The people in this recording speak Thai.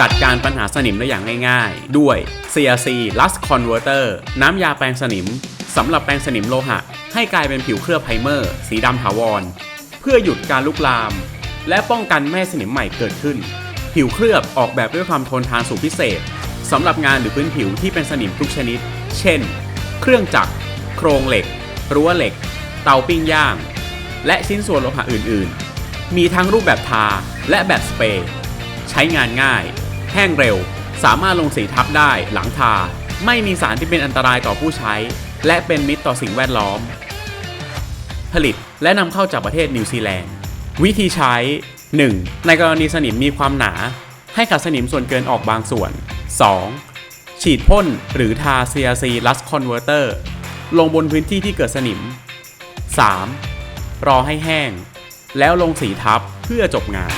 จัดการปัญหาสนิมได้อย่างง่ายๆ ด้วย CRC Rust Converter น้ำยาแปรงสนิมสำหรับแปรงสนิมโลหะ ให้กลายเป็นผิวเคลือบไพรเมอร์ สีดำถาวร เพื่อหยุดการลุกลาม และป้องกันไม่สนิมใหม่เกิดขึ้น ผิวเคลือบออกแบบด้วยความทนทานสูงพิเศษสำหรับงานหรือพื้นผิวที่เป็นสนิมทุกชนิด เช่น เครื่องจักร โครงเหล็ก รั้วเหล็ก เตาปิ้งย่าง และชิ้นส่วนโลหะอื่น ๆ มีทั้งรูปแบบทาและแบบสเปรย์ใช้งานง่าย แห้งเร็ว สามารถลงสีทับได้หลังทา ไม่มีสารที่เป็นอันตรายต่อผู้ใช้ และเป็นมิตรต่อสิ่งแวดล้อม ผลิตและนำเข้าจากประเทศนิวซีแลนด์ วิธีใช้ 1. ในกรณีสนิมมีความหนา ให้ขัดสนิมส่วนเกินออกบางส่วน 2. ฉีดพ่นหรือทา CRC Rust Converter ลงบนพื้นที่ที่เกิดสนิม 3. รอให้แห้ง แล้วลงสีทับเพื่อจบงาน